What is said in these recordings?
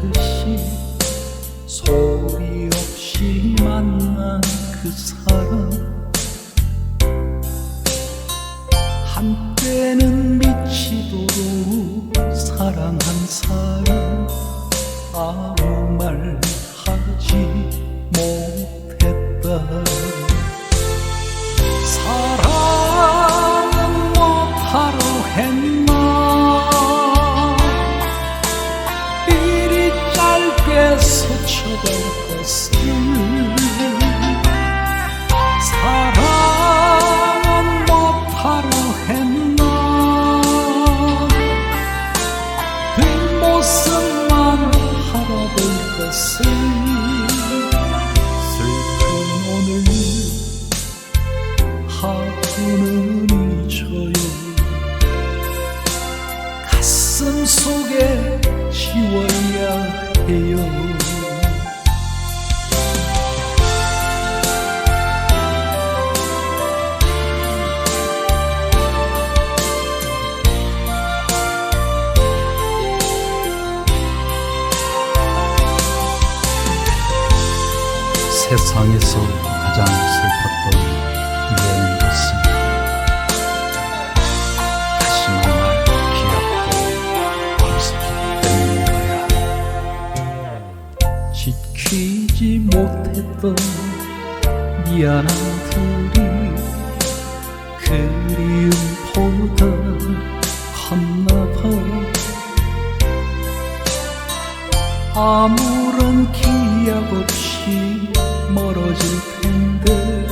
듯이 소리 없이 만난 그 사람. 한때는 미치도록 사랑한 사람. 가슴 속에 지워야 해요. 세상에서 가장 슬펐던 지키지 못했던 미안함들이 그리움보다 컸나 봐. 아무런 기약 없이 멀어질 텐데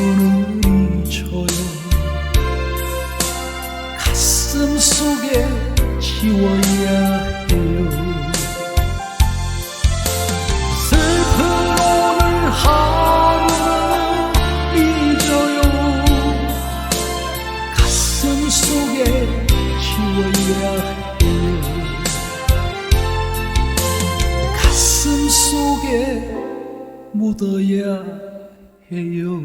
하루는 잊어요. 가슴 속에 지워야 해요. 슬픈 오늘 하루는 잊어요. 가슴 속에 지워야 해요. 가슴 속에 묻어야 해요